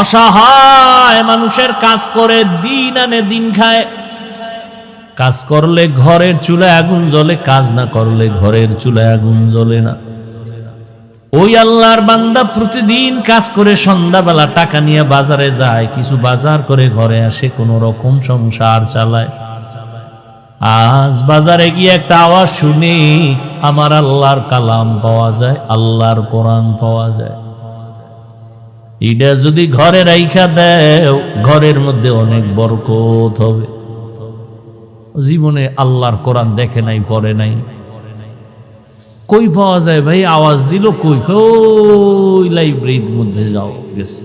অসহায় মানুষের কাজ করে, দিন আনে, দিন খায়। কাজ করলে ঘরের চুলায় আগুন জ্বলে, কাজ না করলে ঘরের চুলায় আগুন জ্বলে না। ওই আল্লাহর বান্দা প্রতিদিন কাজ করে, সন্ধ্যাবেলা টাকা নিয়ে বাজারে যায়, কিছু বাজার করে ঘরে আসে, কোন রকম সংসার চালায়। আজ বাজারে গিয়ে একটা আওয়াজ শুনি, আমার আল্লাহর কালাম পাওয়া যায়, আল্লাহর কোরআন পাওয়া যায়। এটা যদি ঘরে রাইখা দেও, ঘরের মধ্যে অনেক বরকত হবে। জীবনে আল্লাহর কোরআন দেখে নাই, পড়ে নাই। কই পাওয়া যায় ভাই? আওয়াজ দিল, কই কই লাইব্রেরির মধ্যে যাও, গেছে।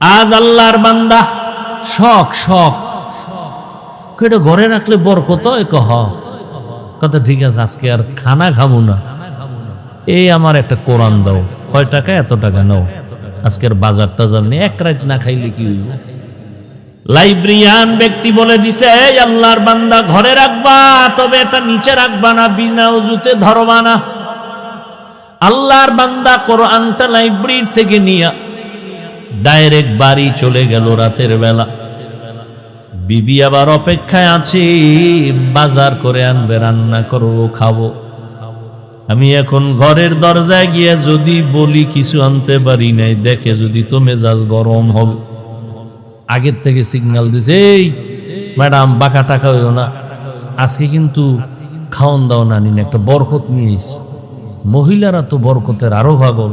আজ আল্লাহর বান্দা, শখ শখ। এটা ঘরে রাখলে বরকত কহ। কথা ঠিক আছে, আজকে আর খানা খাব না। এই আমার একটা কোরআন দাও। কয় টাকা? এত টাকা নাও। আজকের বাজার টাজার নিয়ে এক রাত না খাইলে কি হইব? লাইব্রেরিয়ান ব্যক্তি বলে দিছে, এই আল্লাহর বান্দা ঘরে রাখবা, তবে এটা নিচে রাখবা না, বিনা উজুতে ধরবা না। আল্লাহর বান্দা কোরআনটা লাইব্রেরি থেকে নিয়ে ডাইরেক্ট বাড়ি চলে গেল রাতের বেলা। বিবি আবার অপেক্ষায় আছে, বাজার করে আনবে, রান্না করব, খাব। আমি এখন ঘরের দরজায় গিয়ে যদি বলি কিছু আনতে পারি নাই, দেখে যদি তো মেজাজ গরম হবে আগের থেকে সিগন্যাল দিছে, এই, ম্যাডাম, বাঁকা টাকা হইও না। আজকে কিন্তু খাওন দাও না নিন একটা বরকত নিয়ে মহিলারা তো বরকতের আরও ভাগল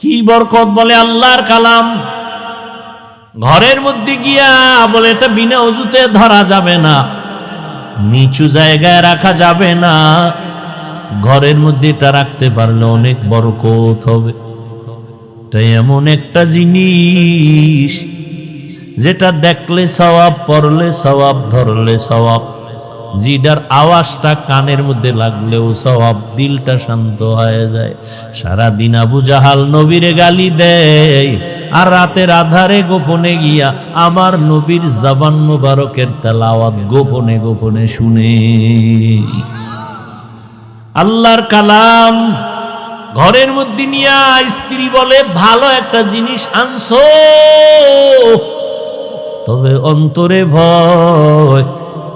কি বরকত বলে আল্লাহর কালাম? ঘরের মধ্যে গিয়া বলে, এটা বিনা অজুতে ধরা যাবে না। নিচু জায়গায় রাখা যাবে না। ঘরের মধ্যে এটা রাখতে পারলে অনেক বড় বরকত হবে। এটা এমন একটা জিনিস, যেটা দেখলে সওয়াব, পড়লে সওয়াব, ধরলে সওয়াব। জিডার আওয়াজটা কানের মধ্যে লাগলেও সওয়াব দিলটা শান্ত হয়ে যায়। সারাদিন আবু জাহাল নবীরে গালি দেয়, আর রাতের আধারে গোপনে গিয়া আমার নবীর জবান মুবারকের তেলাওয়াত গোপনে গোপনে শুনে। আল্লাহর কালাম ঘরের মধ্যে নিয়া স্ত্রী বলে, ভালো একটা জিনিস আনছো। তবে অন্তরে ভয়,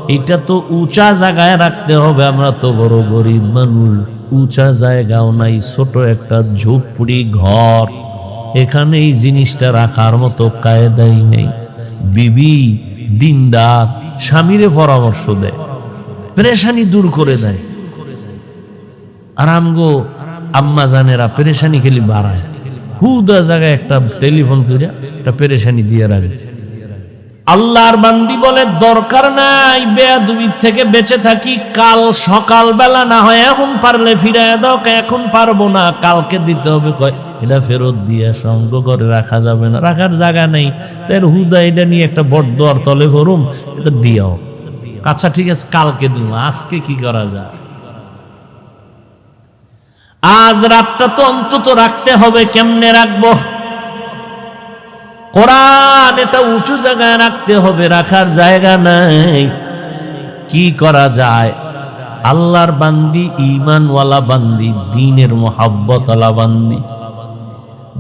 এটা তো উঁচা জায়গায় রাখতে হবে। আমরা তো বড় গরিব মানুষ, উঁচা জায়গাও নাই, ছোট একটা ঝুপড়ি ঘর। এখানে এই জিনিসটা রাখার মতো কায়দাই নেই। বিবি, দিনদার, স্বামীরে পরামর্শ দেয় প্রেশানি দূর করে দেয়। আরাম গো, আম্মা জানেরা, পেরেশানি খেলি বাড়ায়। হুদা জায়গায় একটা টেলিফোন করে একটা পেরেশানি দিয়ে রাখে। আল্লাহর বান্দি বলে, দরকার নাই বেয়াদুবির থেকে বেঁচে থাকি, কাল সকাল বেলা না হয় এখন পারলে ফিরায় দাও এখন পারব না, কালকে দিতে হবে। কয়, এটা ফেরত দিয়ে সঙ্গ করে রাখা যাবে না, রাখার জায়গা নেই। তার হুদা এটা নিয়ে একটা বড্ড আর তলে ভরুম, এটা দিও আচ্ছা ঠিক আছে, কালকে দিব আজকে কি করা যায়? আজ রাতটা তো অন্তত রাখতে হবে, কেমনে রাখব? কোরআন এটা উঁচু জায়গায় রাখতে হবে, রাখার জায়গা নাই। কি করা যায়? আল্লাহর বান্দি ইমানওয়ালা বান্দি, দিনের মোহাব্বতওয়ালা বান্দি।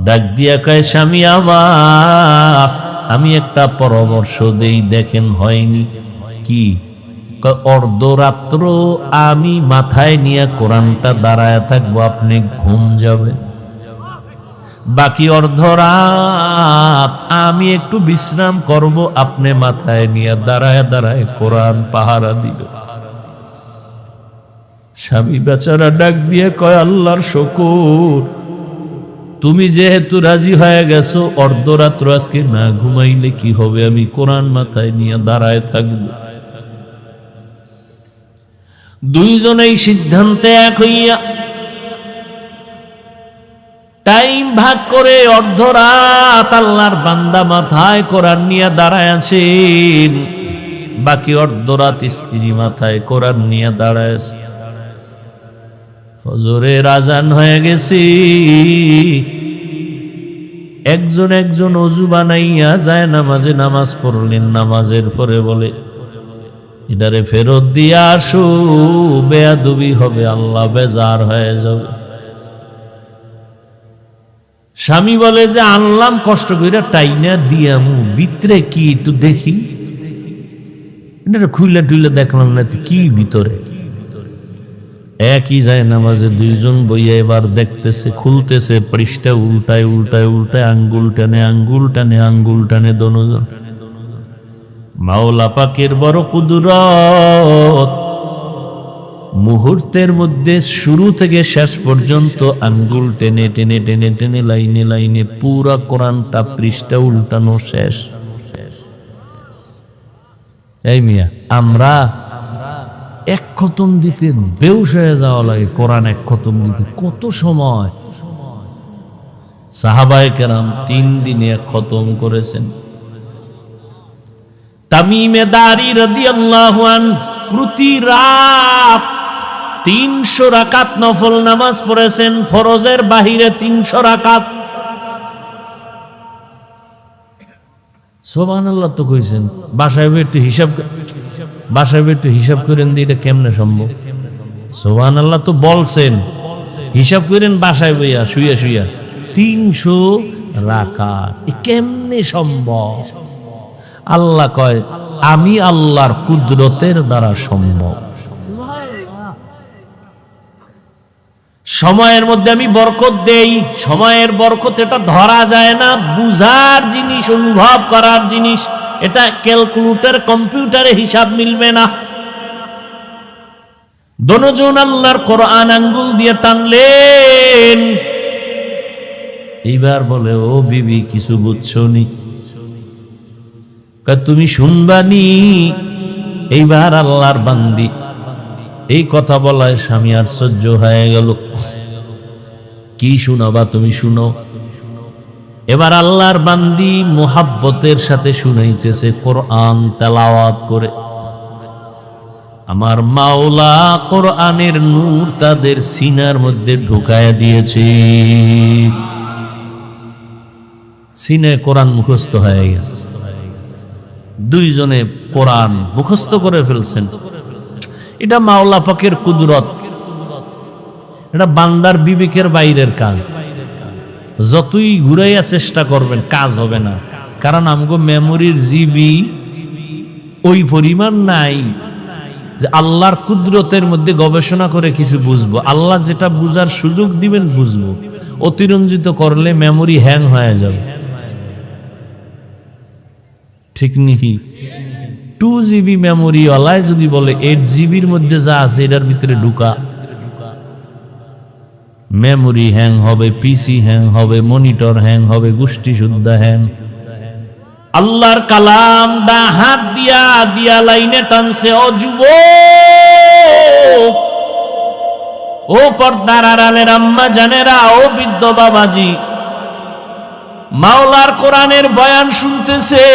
ডাক দিয়া কয়, স্বামী আমার, আমি একটা পরামর্শ দেই, দেখেন হয়নি। কি? অর্ধরাত্র আমি মাথায় নিয়ে কোরআনটা দাঁড়ায় থাকব, আপনি ঘুম যাবেন বাকি অর্ধরাত আমি একটু বিশ্রাম করব, আপনি মাথায় নিয়ে দাঁড়ায় দাঁড়ায় কোরআন পাহারা দিল স্বামী বেচারা ডাক দিয়ে কয়, আল্লাহর শকুর, তুমি যেহেতু রাজি হয়ে গেছো, অর্ধরাত্র আজকে না ঘুমাইলে কি হবে? আমি কোরআন মাথায় নিয়ে দাঁড়ায় থাকব। দুইজনেই সিদ্ধান্তে এক হইয়া টাইম ভাগ করে অর্ধরাত আল্লাহর বান্দা মাথায় কোরআন নিয়ে দাঁড়ায় বাকি অর্ধরাত স্ত্রী মাথায় কোরআন নিয়ে দাঁড়ায় আছে ফজরের আজান হয়ে গেছে। একজন একজন অজু বানাইয়া যায়, নামাজে নামাজ পড়লেন, নামাজের পরে বলে এটারে ফেরত দিয়ে আসু, বেয়াদুবি হবে, আল্লাহ বেজার হয়ে যাবে। স্বামী বলে যে, আনলাম, কষ্ট করে টাইনা দিয়ামু, ভিতরে কি একটু দেখি। খুইলে টুইলে দেখলাম না কি ভিতরে? একই যায় নামাজে দুইজন বইয়া এবার দেখতেছে, খুলতেছে, পৃষ্ঠা উল্টায় উল্টায় উল্টায়, আঙ্গুল টানে আঙ্গুল টানে আঙ্গুল টানে দনোজন। মাওলা পাকের বড় কুদরত। মুহূর্তের মধ্যে শুরু থেকে শেষ পর্যন্ত আঙ্গুল টেনে টেনে টেনে টেনে, লাইনে লাইনে পুরা কোরআনটা পৃষ্ঠা উল্টানো শেষ। এই মিয়া, আমরা এক খতম দিতে বেউস হয়ে যাওয়া লাগে কোরআন এক খতম দিতে। কত সময়? সাহাবায়ে কেরাম তিন দিনে এক খতম করেছেন। তামিমে দারি রাদিয়াল্লাহু আন, প্রতি রাত তিনশো রাকাত নফল নামাজ পড়েছেন, ফরজের বাহিরে তিনশো রাকাত। আল্লাহ তো কইছেন, বাসায় একটু হিসাব বাসায় একটু হিসাব করেন দিয়ে এটা কেমনে সম্ভব? সোবান আল্লাহ তো বলছেন, হিসাব করেন বাসায় বইয়া, শুইয়া শুইয়া, তিনশো রাকাত কেমনে সম্ভব? আল্লাহ কয় আমি আল্লাহর কুদরতের দ্বারা সম্ভব। সময়ের মধ্যে আমি বরকত দেই সময়ের বরকত এটা ধরা যায় না বুঝার জিনিস অনুভব করার জিনিস এটা ক্যালকুলেটর কম্পিউটারে হিসাব মিলবে না। দনজন আল্লাহর কোরআন আঙ্গুল দিয়ে টানলেন। এইবার বলে ও বিবি কিছু বুঝছ নি কয়, তুমি শুনবানি? এইবার আল্লাহর বান্দি। এই কথা বলায় স্বামী সহ্য হয়ে গেল। কি শুনাবা তুমি শুনো? এবার আল্লাহর বান্দি মোহাব্বতের সাথে শুনাইতেছে কোরআন তেলাওয়াত করে। আমার মাওলা কোরআনের নূর তাদের সিনার মধ্যে ঢুকায় দিয়েছে। সিনে কোরআন মুখস্থ হয়ে গেছে। দুইজনে কোরআন মুখস্থ করে ফেলছেন। এটা মাওলা পাকের কুদরত। এটা বান্দার বিবেকের বাইরের কাজ। যতই ঘুরাইয়া চেষ্টা করবেন, কাজ হবে না। কারণ আমগো মেমোরির জিবি ওই পরিমাণ নাই যে আল্লাহর কুদরতের মধ্যে গবেষণা করে কিছু বুঝব। আল্লাহ যেটা বুঝার সুযোগ দিবেন, বুঝব। অতিরঞ্জিত করলে মেমোরি হ্যাং হয়ে যাবে। ঠিক নাকি? টু জিবি মেমোরি যদি বলে এইট জিবির মধ্যে যা আছে এটার ভিতরে ঢুকা। মেমোরি হ্যাং হবে পিসি হ্যাং হবে মনিটর হ্যাং হবে গোষ্ঠী শুদ্ধ হ্যাং আল্লাহর কালাম ডা হাত দিয়া দিয়া লাইনে টানছে অযুব ও পর্দার আড়ালের আম্মা জানেরা, ও বৃদ্ধ বাবাজি মাওলার কোরআনের বয়ান শুনতেছে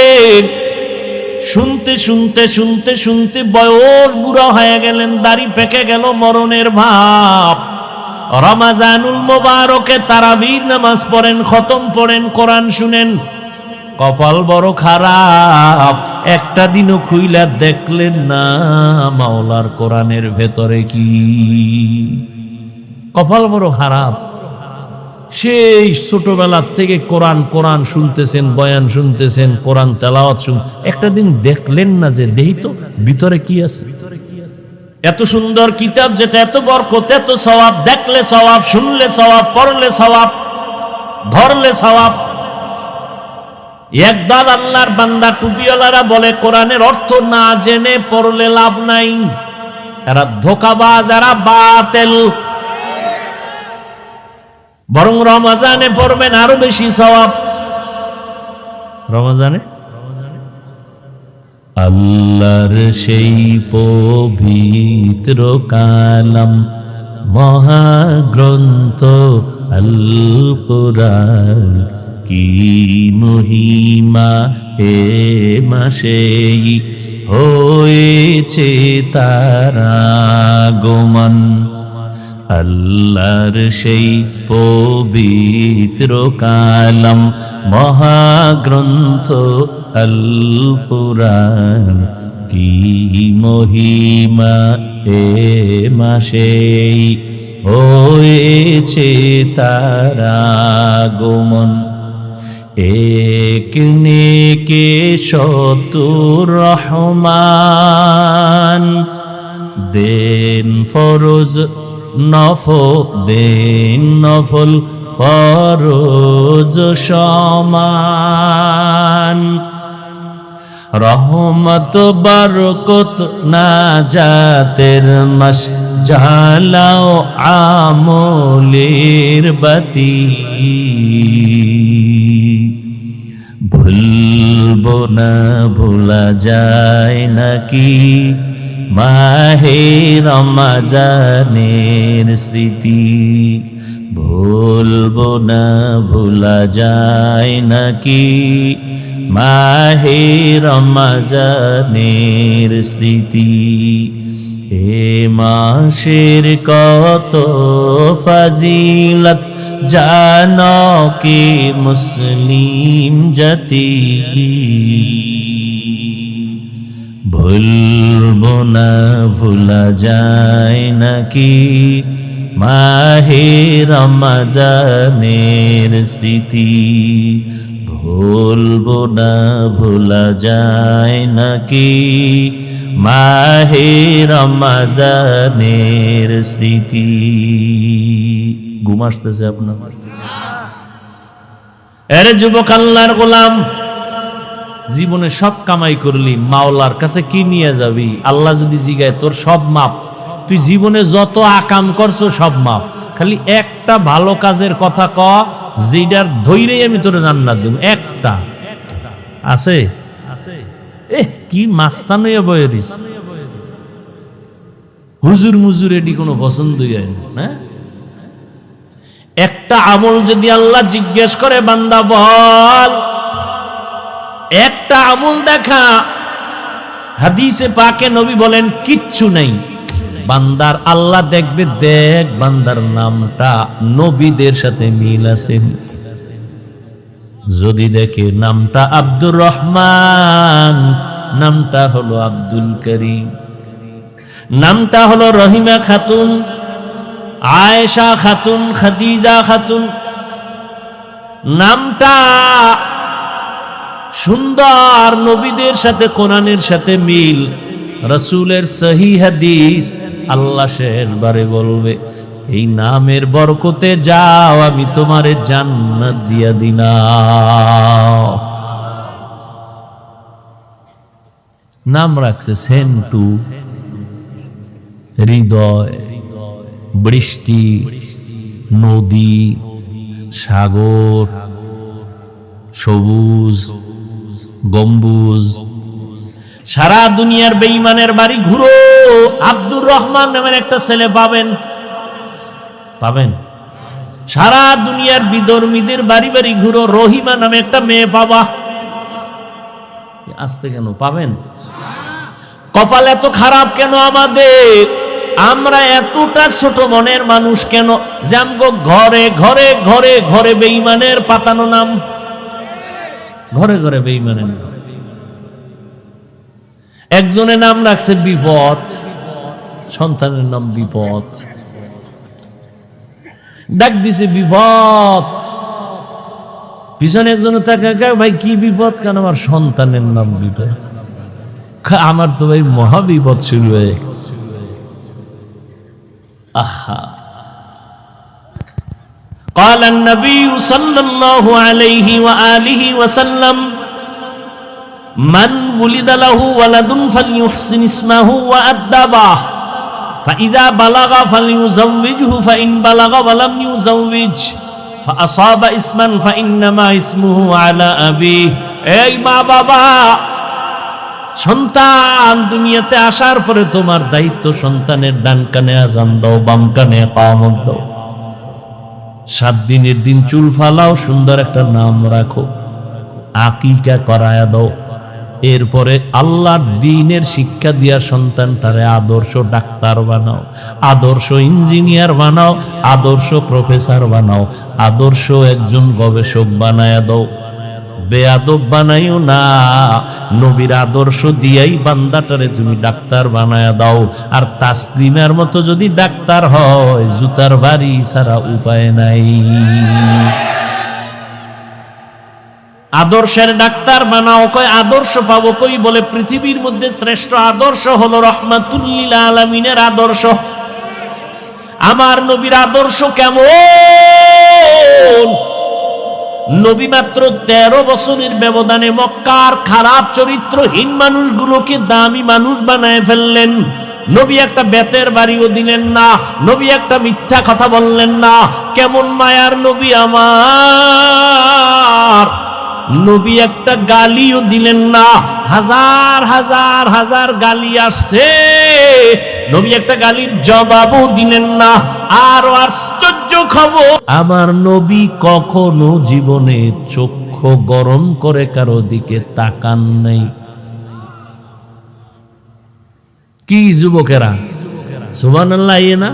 শুনতে শুনতে শুনতে শুনতে বয়স বুড়া হয়ে গেলেন, দাড়ি পেকে গেল মরণের ভাব। রমাজানুল মোবারকে তারাবির নামাজ পড়েন, খতম পড়েন, কোরআন শুনেন। কপাল বড় খারাপ, একটা দিনও খুইলা দেখলেন না, মাওলার কোরআনের ভেতরে কি? কপাল বড় খারাপ। সেই ছোটবেলার থেকে কোরআন কোরআন শুনতেছেন, বয়ান শুনতেছেন, কোরআন তেলাওয়াত শুন একটা দিন দেখলেন না যে দেহি তো, ভিতরে কি আছে? এত সুন্দর কিতাব যেটা এত বরকত, এত সওয়াব, দেখলে সওয়াব, শুনলে সওয়াব, পড়লে সওয়াব, ধরলে সওয়াব। একদল আল্লাহর বান্দা টুপিওয়ালারা বলে, কোরআনের অর্থ না জেনে পড়লে লাভ নাই। এরা ধোকাবাজ, এরা বাতেল। বরং রমাজানে পড়বেন আরও বেশি সওয়াব। রমাজানে? আল্লাহর সেই পবিত্র কালাম, মহাগ্রন্থ আল কোরআন কি মহিমা এ মাসেই হয়েছে তারা গোমন আল্লাহর সেই পবিত্র কালাম, মহাগ্রন্থ আল পুরাণ কি মহিমা এ মাসেই হয়েছে তারা গোমন এক নেকে শতুর রহমান, দেন ফরজ নফ দেন, নফল ফরজ সমান। রহমত, বরকত না জাতের মাস জালাও আমলের বাতি। ভুলবো না, ভোলা যায় নাকি? মাহে রমাজানের স্মৃতি, ভুলবো না, ভোলা যায় নাকি? মাহে রমাজানের স্মৃতি, এ মাসের কত ফাজিলত জানো কি মুসলিম জাতি? ভুলবো না, ভুলা যায় নাকি? মাহে রমাজানের স্মৃতি, ভুলবো না, ভুলা যায় নাকি? মাহে রমাজানের স্মৃতি। ঘুম আসতেছে আপনার। এরে যুবক আল্লাহর গোলাম জীবনে সব কামাই করলি মাওলার কাছে কি নিয়ে যাবি? আল্লাহ যদি জিগায় তোর সব মাপ। তুই জীবনে যত আকাম করছ সব মাপ। খালি একটা ভালো কাজের কথা ক যেটার ধৈরেই আমি তোর জান্নাত দেব। একটা। আছে? এ কি মাস্তান হইয়া বয়ে দিস। হুজুর মুজুর এটি কোনো পছন্দই হয় না হ্যাঁ? একটা আমল যদি আল্লাহ জিজ্ঞেস করে বান্দা বল একটা আমল দেখা। হাদিসে পাকে নবী বলেন, কিচ্ছু নেই। বান্দার আল্লাহ দেখবে, দেখ বান্দার নামটা, নবীদের সাথে মিল আছে। যদি দেখে নামটা আব্দুর রহমান, নামটা হলো আব্দুল করিম। নামটা হলো রহিমা খাতুন, আয়েশা খাতুন, খাদিজা খাতুন। নামটা সুন্দর নবীদের সাথে, কোরআনের সাথে মিল। রসুলের সহি হাদিস আল্লাহ শেষবারে বলবে, এই নামের বরকতে যাও, আমি তোমারে জান্নাত দিয়া দিনা নাম রাখছে সেন্টু, হৃদয়, বৃষ্টি, নদী, সাগর, সবুজ গম্বুজ। সারা দুনিয়ার বেঈমানের বাড়ি ঘুরো। আব্দুর রহমান নামের একটা ছেলে পাবেন। পাবেন? সারা দুনিয়ার বিধর্মীদের বাড়ি বাড়ি ঘুরো। রহিমা নামে একটা মেয়ে পাবা। আসতে কেন? পাবেন? কপাল এত খারাপ কেন আমাদের? আমরা এতটা ছোট মনের মানুষ কেন? যে আমগো ঘরে ঘরে ঘরে ঘরে বেঈমানের পাতানো নাম ঘরে ঘরে বেঈমানের নাম একজনের নাম রাখছে বিপদ, সন্তানের নাম বিপদ। ডাক দিছে বিপদ। পিছনে একজন তাকে ভাই, কি বিপদ? কেন আমার সন্তানের নাম বিপদ? আমার তো ভাই মহা বিপদ শুরু হয়ে আহা। قال النبي صلى الله عليه وآله وسلم من ولد له ولد فليحسن اسمه وأدبه فإذا بلغ فليزوجه فإن بلغ ولم يزوج فأصاب اسما فإنما اسمه على أبيه এই মা বাবা সন্তান দুনিয়াতে আসার পরে তোমার দায়িত্ব সন্তানের ডান কানে আজান দাও বাম কানে কামত দাও সাত দিনের দিন চুল ফালাও, সুন্দর একটা নাম রাখো। আকিকা করায়া দাও। এরপরে আল্লাহর দিনের শিক্ষা দিয়া সন্তানটারে আদর্শ ডাক্তার বানাও, আদর্শ ইঞ্জিনিয়ার বানাও, আদর্শ প্রফেসর বানাও, আদর্শ একজন গবেষক বানায়া দাও। বেয়াদব বানাইও না। নবীর আদর্শ দিয়াই বান্দাটারে তুমি ডাক্তার বানায়া দাও। আর তাসলিমের মতো যদি ডাক্তার হয়, জুতার বাড়ি ছাড়া উপায় নাই। আদর্শের ডাক্তার বানাও, কয় আদর্শ পাবো কই বলে পৃথিবীর মধ্যে শ্রেষ্ঠ আদর্শ হলো রহমাতুল্লিল আলমিনের আদর্শ। আমার নবীর আদর্শ কেমন? নবী মাত্র তেরো বছরের ব্যবধানে মক্কার খারাপ চরিত্রহীন মানুষগুলোকে দামি মানুষ বানায় ফেললেন। নবী একটা বেতের বাড়িও দিলেন না, নবী একটা মিথ্যা কথা বললেন না, কেমন মায়ার নবী আমার? নবী একটা গালিও দিলেন না। হাজার হাজার হাজার গালি আসছে। নবী একটা গালির জবাবও দিলেন না। আর আশ্চর্য খবর, আমার নবী কখনো জীবনে চক্ষু গরম করে কারও দিকে তাকান নাই। কি যুবকেরা? সুবান আল্লাহ না?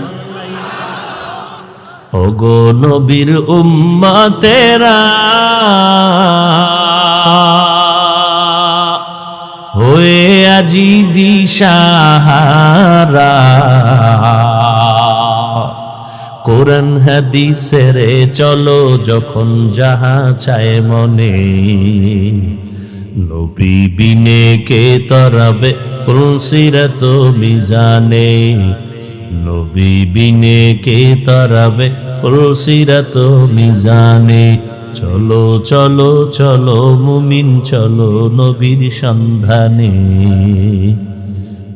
ওগো নবীর উম্মতেরা। হয়ে আজি দিশাহারা। কোরআন হাদিসের চলো যখন যাহা চায় মনে। নবী বিনে কে তরাবে কুলসিরাত মিজানে। নবী বিনে কে তরাবে? কুলসিরাত মিজানে। চলো চলো চলো, মুমিন, চলো নবীর সন্ধানে।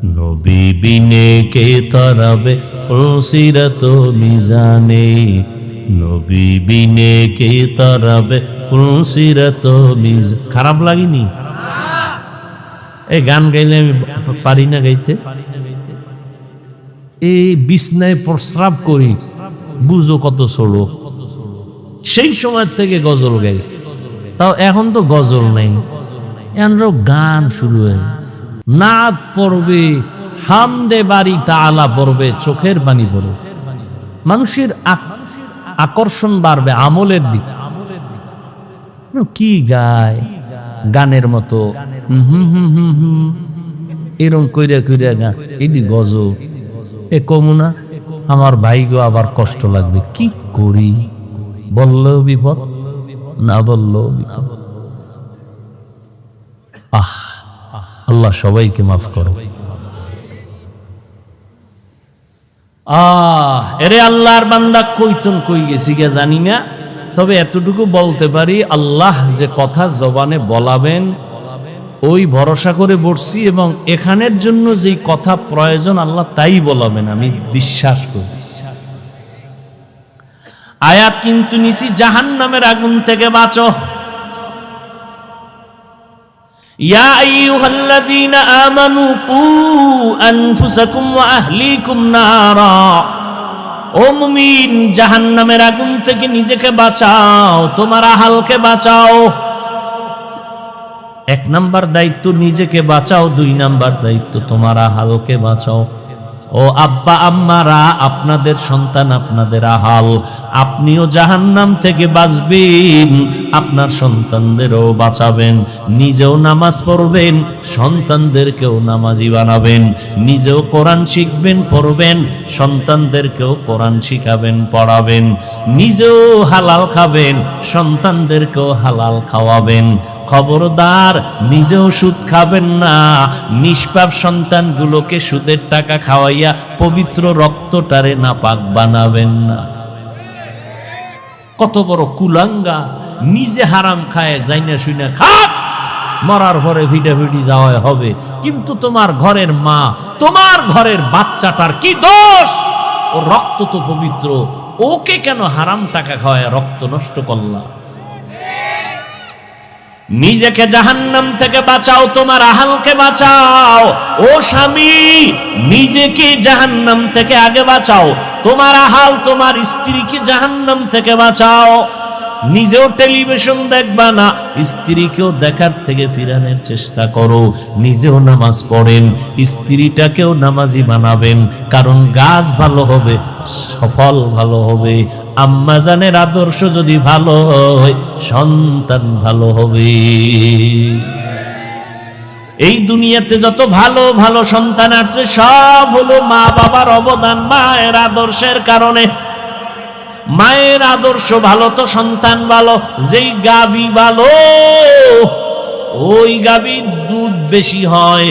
নবী বিনে কে তরাবে? প্রসিরত মিজানে। নবী বিনে কে তরাবে? প্রসিরত মিজ খারাপ লাগেনি? এই গান গাইলে আমি পারি না গাইতে? এই বিছনায় প্রস্রাব করি বুঝো কত ছোড়ো সেই সময় থেকে গজল গাই তাও এখন তো গজল নেই এখন গান শুরু হয়ে। নাদ পড়বে হামদে বাড়ি তালা পড়বে চোখের বাণী পড়বে মানুষের আক- আকর্ষণ বাড়বে আমলের দিক কি গায় গানের মতো হুম হুম হুম হুম হুম এরম কইরা কইরা গান এদি গজ এ কমুনা, আমার ভাই গো আবার কষ্ট লাগবে। কি করি? বললেও বিপদ, না বললেও আহ, আল্লাহ সবাইকে মাফ করো। এরে আল্লাহর বান্দা কইতন কই গেছি গে জানি না। তবে এতটুকু বলতে পারি, আল্লাহ যে কথা জবানে বলাবেন ওই ভরসা করে বসছি এবং এখানের জন্য যে কথা প্রয়োজন, আল্লাহ তাই বলবেন, আমি বিশ্বাস করি। আয়াত কিন্তু নিছি জাহান নামের আগুন থেকে বাঁচো। জাহান নামের আমানু কু জাহান্নামের আগুন থেকে নিজেকে বাঁচাও, তোমার আহালকে বাঁচাও। এক নাম্বার দায়িত্ব নিজেকে বাঁচাও, দুই নাম্বার দায়িত্ব তোমার আহালকে বাঁচাও। ও আব্বা, আম্মারা, আপনাদের সন্তান, আপনাদের আহাল, আপনিও জাহান্নাম থেকে বাঁচবেন, আপনার সন্তানদেরও বাঁচাবেন। নিজেও নামাজ পড়বেন, সন্তানদেরকেও নামাজি বানাবেন। নিজেও কোরআন শিখবেন, পড়বেন, সন্তানদেরকেও কোরআন শিখাবেন, পড়াবেন। নিজেও হালাল খাবেন, সন্তানদেরকেও হালাল খাওয়াবেন। খবরদার, নিজেও সুদ খাবেন না। নিষ্পাপ সন্তানগুলোকে সুদের টাকা খাওয়াইয়া পবিত্র রক্তটারে না পাক বানাবেন না। কত বড় কুলাঙ্গা, নিজে হারাম খায় যাই না শুই খাক, মরার পরে ভিডাভিডি যাওয়া হবে। কিন্তু তোমার ঘরের মা, তোমার ঘরের বাচ্চাটার কি দোষ? ও রক্ত তো পবিত্র, ওকে কেন হারাম টাকা খাওয়ায় রক্ত নষ্ট করলা নিজেকে জাহান্নাম থেকে বাঁচাও, তোমার আহালকে বাঁচাও। ও স্বামী, নিজেকে জাহান্নাম থেকে আগে বাঁচাও। তোমার আহাল, তোমার স্ত্রীকে জাহান্নাম থেকে বাঁচাও। নিজেও টেলিভিশন দেখবা না, স্ত্রীকেও দেখার থেকে ফিরানোর চেষ্টা করো। নিজেও নামাজ পড়েন, স্ত্রীটাকেও নামাজি বানাবেন, কারণ গাছ ভালো হবে সফল ভালো হবে। আম্মাজানের আদর্শ যদি ভালো হয়, সন্তান ভালো হবে। এই দুনিয়াতে যত ভালো ভালো সন্তান আছে, সব হলো মা বাবার অবদান, মায়ের আদর্শের কারণে। মায়ের আদর্শ ভালো তো সন্তান ভালো, যেই গাবি ভালো, ওই গাবি দুধ বেশি হয়।